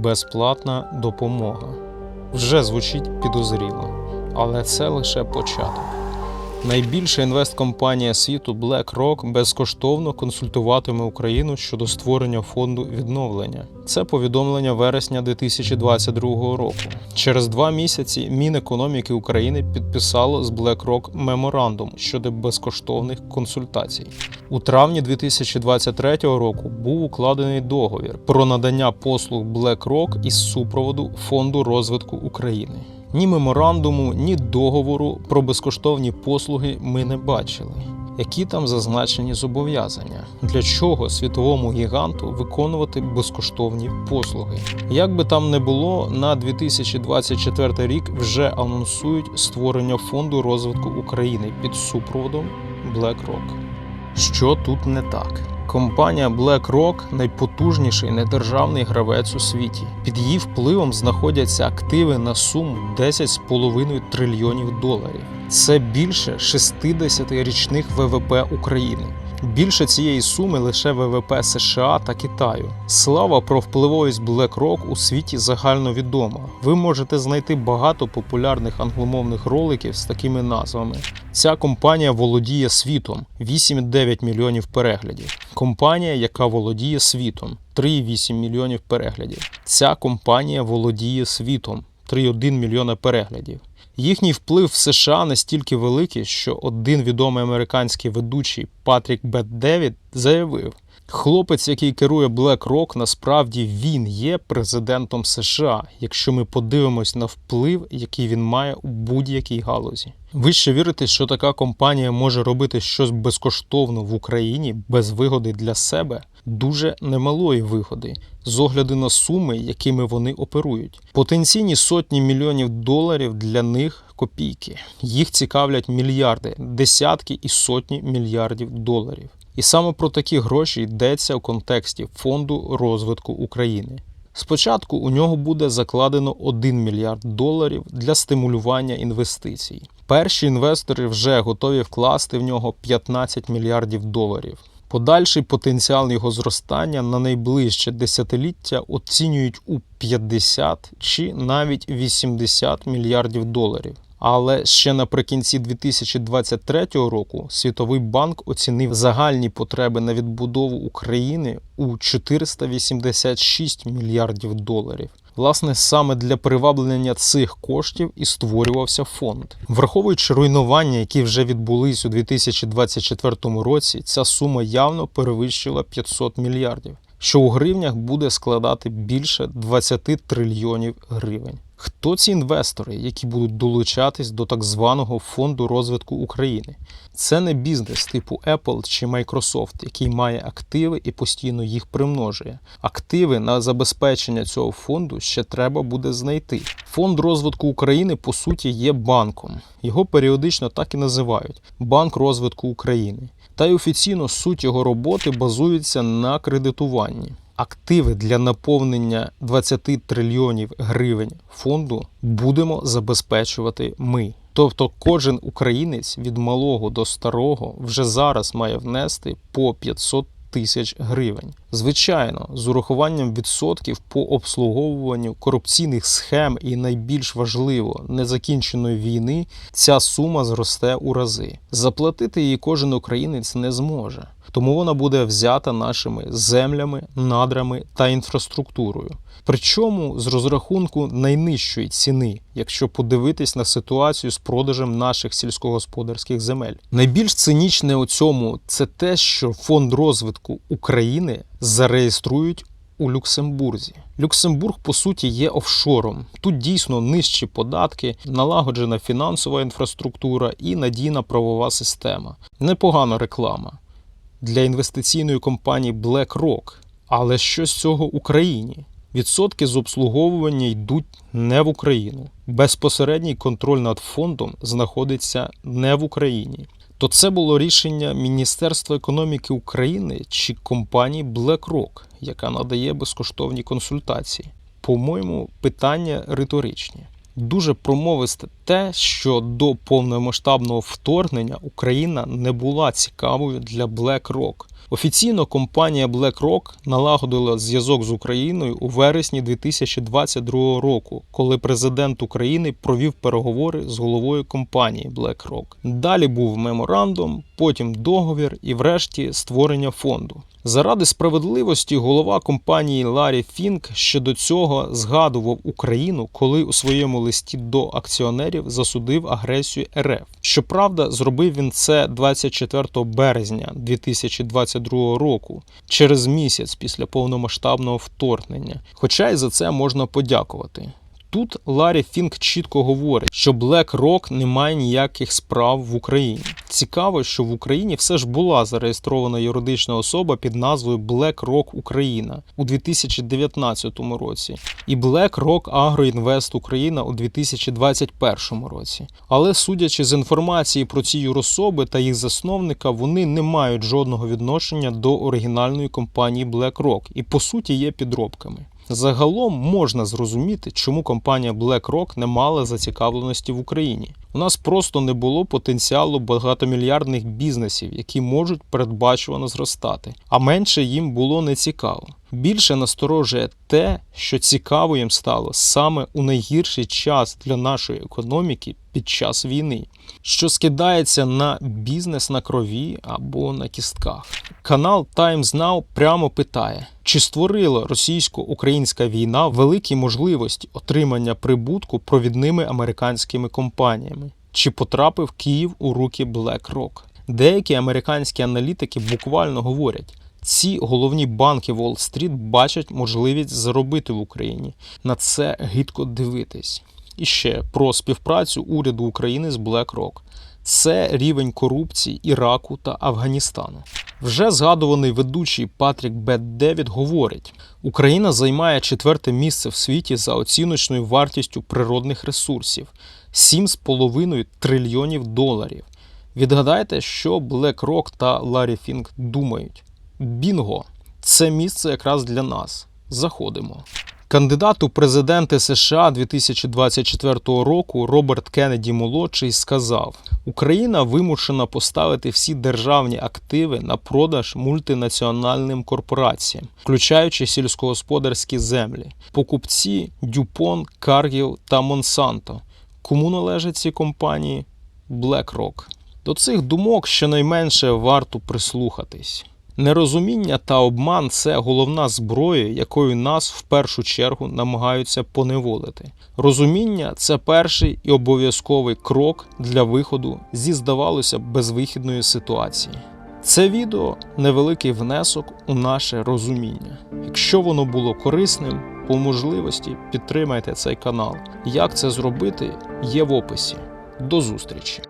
безплатна допомога. Вже звучить підозріло, але це лише початок. Найбільша інвесткомпанія світу BlackRock безкоштовно консультуватиме Україну щодо створення фонду відновлення. Це повідомлення вересня 2022 року. Через два місяці Мінекономіки України підписало з BlackRock меморандум щодо безкоштовних консультацій. У травні 2023 року був укладений договір про надання послуг BlackRock із супроводу фонду розвитку України. Ні меморандуму, ні договору про безкоштовні послуги ми не бачили. Які там зазначені зобов'язання? Для чого світовому гіганту виконувати безкоштовні послуги? Як би там не було, на 2024 рік вже анонсують створення фонду розвитку України під супроводом BlackRock. Що тут не так? Компанія BlackRock – найпотужніший недержавний гравець у світі. Під її впливом знаходяться активи на суму 10,5 трильйонів доларів. Це більше 60 річних ВВП України. Більше цієї суми лише ВВП США та Китаю. Слава про впливовість BlackRock у світі загальновідома. Ви можете знайти багато популярних англомовних роликів з такими назвами. Ця компанія володіє світом 8,9 мільйонів переглядів. Компанія, яка володіє світом 3,8 мільйонів переглядів. Ця компанія володіє світом 3,1 мільйона переглядів. Їхній вплив в США настільки великий, що один відомий американський ведучий Патрік Бет Девід заявив: хлопець, який керує BlackRock, насправді він є президентом США, якщо ми подивимось на вплив, який він має у будь-якій галузі. Ви ще вірите, що така компанія може робити щось безкоштовно в Україні без вигоди для себе? Дуже немалої вигоди з огляду на суми, якими вони оперують. Потенційні сотні мільйонів доларів для них копійки. Їх цікавлять мільярди, десятки і сотні мільярдів доларів. І саме про такі гроші йдеться в контексті фонду розвитку України. Спочатку у нього буде закладено 1 мільярд доларів для стимулювання інвестицій. Перші інвестори вже готові вкласти в нього 15 мільярдів доларів. Подальший потенціал його зростання на найближче десятиліття оцінюють у 50 чи навіть 80 мільярдів доларів. Але ще наприкінці 2023 року Світовий банк оцінив загальні потреби на відбудову України у 486 мільярдів доларів. Власне, саме для приваблення цих коштів і створювався фонд. Враховуючи руйнування, які вже відбулись у 2024 році, ця сума явно перевищила 500 мільярдів, що у гривнях буде складати більше 20 трильйонів гривень. Хто ці інвестори, які будуть долучатись до так званого фонду розвитку України? Це не бізнес типу Apple чи Microsoft, який має активи і постійно їх примножує. Активи на забезпечення цього фонду ще треба буде знайти. Фонд розвитку України по суті є банком. Його періодично так і називають Банк розвитку України. Та й офіційно суть його роботи базується на кредитуванні. Активи для наповнення 20 трильйонів гривень фонду будемо забезпечувати ми. Тобто кожен українець від малого до старого вже зараз має внести по 500 тисяч гривень. Звичайно, з урахуванням відсотків по обслуговуванню корупційних схем і найбільш важливо незакінченої війни, ця сума зросте у рази. Заплатити її кожен українець не зможе, тому вона буде взята нашими землями, надрами та інфраструктурою. Причому з розрахунку найнижчої ціни, якщо подивитись на ситуацію з продажем наших сільськогосподарських земель. Найбільш цинічне у цьому це те, що фонд розвитку України зареєструють у Люксембурзі. Люксембург, по суті, є офшором. Тут дійсно нижчі податки, налагоджена фінансова інфраструктура і надійна правова система. Непогана реклама для інвестиційної компанії BlackRock. Але що з цього Україні? Відсотки з обслуговування йдуть не в Україну. Безпосередній контроль над фондом знаходиться не в Україні. То це було рішення Міністерства економіки України чи компанії BlackRock, яка надає безкоштовні консультації. По-моєму, питання риторичні. Дуже промовисте те, що до повномасштабного вторгнення Україна не була цікавою для BlackRock. Офіційно компанія BlackRock налагодила зв'язок з Україною у вересні 2022 року, коли президент України провів переговори з головою компанії BlackRock. Далі був меморандум, потім договір і, врешті, створення фонду. Заради справедливості голова компанії Ларі Фінк ще до цього згадував Україну, коли у своєму листі до акціонерів засудив агресію РФ. Щоправда, зробив він це 24 березня 2022 року, через місяць після повномасштабного вторгнення. Хоча й за це можна подякувати. Тут Ларі Фінк чітко говорить, що BlackRock не має ніяких справ в Україні. Цікаво, що в Україні все ж була зареєстрована юридична особа під назвою BlackRock Україна у 2019 році і BlackRock AgroInvest Україна у 2021 році. Але судячи з інформації про ці юрособи та їх засновника, вони не мають жодного відношення до оригінальної компанії BlackRock і по суті є підробками. Загалом можна зрозуміти, чому компанія BlackRock не мала зацікавленості в Україні. У нас просто не було потенціалу багатомільярдних бізнесів, які можуть передбачувано зростати, а менше їм було не цікаво. Більше насторожує те, що цікаво їм стало саме у найгірший час для нашої економіки під час війни, що скидається на бізнес на крові або на кістках. Канал Times Now прямо питає, чи створила російсько-українська війна великі можливості отримання прибутку провідними американськими компаніями, чи потрапив Київ у руки BlackRock? Деякі американські аналітики буквально говорять. Ці головні банки Уолл-стріт бачать можливість заробити в Україні. На це гидко дивитись. І ще про співпрацю уряду України з BlackRock. Це рівень корупції Іраку та Афганістану. Вже згадуваний ведучий Патрік Бет Девід говорить: Україна займає четверте місце в світі за оціночною вартістю природних ресурсів 7,5 трильйонів доларів. Відгадайте, що BlackRock та Ларі Фінк думають. Бінго! Це місце якраз для нас. Заходимо. Кандидат у президенти США 2024 року Роберт Кеннеді молодший сказав: Україна вимушена поставити всі державні активи на продаж мультинаціональним корпораціям, включаючи сільськогосподарські землі, покупці Дюпон, Каргіл та Монсанто. Кому належать ці компанії? BlackRock. До цих думок щонайменше варто прислухатись. Нерозуміння та обман це головна зброя, якою нас в першу чергу намагаються поневолити. Розуміння це перший і обов'язковий крок для виходу зі, здавалося, безвихідної ситуації. Це відео невеликий внесок у наше розуміння. Якщо воно було корисним, по можливості підтримайте цей канал. Як це зробити, є в описі. До зустрічі!